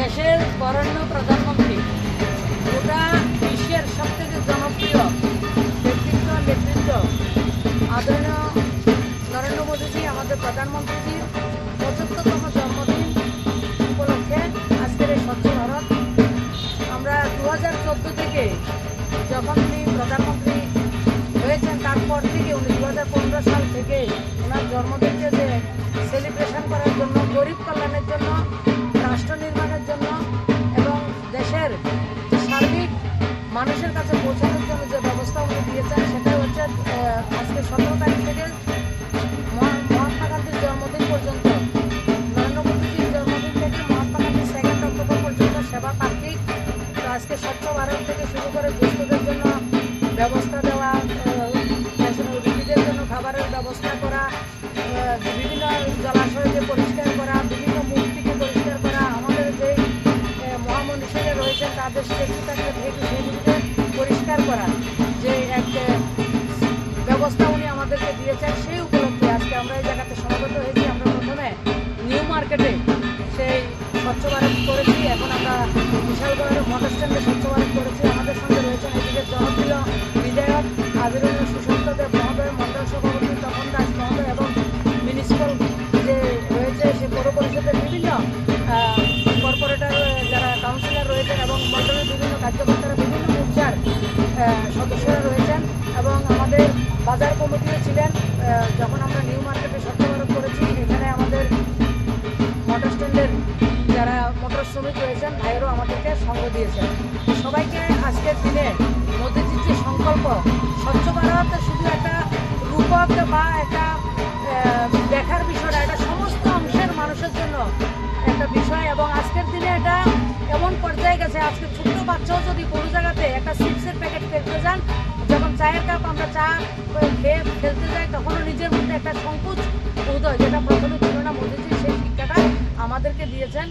দেশের বরেণ্য প্রধানমন্ত্রী, গোটা বিশ্বের সব থেকে জনপ্রিয় ব্যক্তিত্ব, নেতৃত্ব, আদরণীয় নরেন্দ্র মোদীজি, আমাদের প্রধানমন্ত্রীজির পঁচাত্তরতম জন্মদিন উপলক্ষে আজকের এই স্বচ্ছ ভারত। আমরা দু হাজার চোদ্দ থেকে যখন উনি প্রধানমন্ত্রী হয়েছেন, তারপর থেকে উনি দু হাজার পনেরো সাল থেকে ওনার জন্মদিনকে যে সেলিব্রেশন করার জন্য, গরিব কল্যাণের জন্য মানুষের কাছে পৌঁছানোর জন্য যে ব্যবস্থা উনি দিয়েছেন সেটা হচ্ছে আজকে সতেরো তারিখ থেকে মহা- মহাত্মা গান্ধীর জন্মদিন পর্যন্ত, নরেন্দ্র মোদীজির জন্মদিন থেকে মহাত্মা গান্ধীর সেকেন্ড অক্টোবর পর্যন্ত সেবা পাক্ষিক আজকে স্বচ্ছ ভারত থেকে শুরু করে দুস্থদের জন্য ব্যবস্থা দেওয়া রুগীদের জন্য খাবারের ব্যবস্থা করা বিভিন্ন জলাশয়কে পরিষ্কার তাদের কিন্তু একটা ভেঙে সেগুলিকে পরিষ্কার করা যে একটা ব্যবস্থা উনি আমাদেরকে দিয়েছেন, সেই উপলক্ষে আজকে আমরা এই জায়গাতে সমবেত হয়েছি। আমরা প্রথমে নিউ মার্কেটে সেই স্বচ্ছ ভারত করেছি। এখন আমরা বিশালগড়ের মোটর স্ট্যান্ডে স্বচ্ছ ভারত করেছি। আমাদের সঙ্গে রয়েছেন এদিকে জনপ্রিয় বিধায়ক আদরণীয় সুশান্ত কার্যকর্তারা বিভিন্ন মোর্চার সদস্যরা রয়েছেন এবং আমাদের বাজার কমিটিও ছিলেন যখন আমরা নিউ মার্কেটে ভারত করেছি, এখানে আমাদের মোটর স্ট্যান্ডের যারা মোটর শ্রমিক রয়েছেন, ভাইয়েরও আমাদেরকে সঙ্গ দিয়েছেন। সবাইকে আজকের দিনে মোদীজির যে সংকল্প স্বচ্ছ ভারত শুধু একটা রূপক বা একটা দেখার বিষয় এটা সমস্ত অংশের মানুষের জন্য একটা বিষয় এবং এমন পর্যায়ে গেছে, আজকে ছোট্ট বাচ্চাও যদি কোনো জায়গাতে একটা চিপসের প্যাকেট ফেলতে যান, যখন চায়ের কাপ আমরা চা খেয়ে ফেলতে যাই, তখনও নিজের মধ্যে একটা সংকোচ উদয় যেটা প্রথমে ছিল না, মোদীজি সেই শিক্ষাটা আমাদেরকে দিয়েছেন।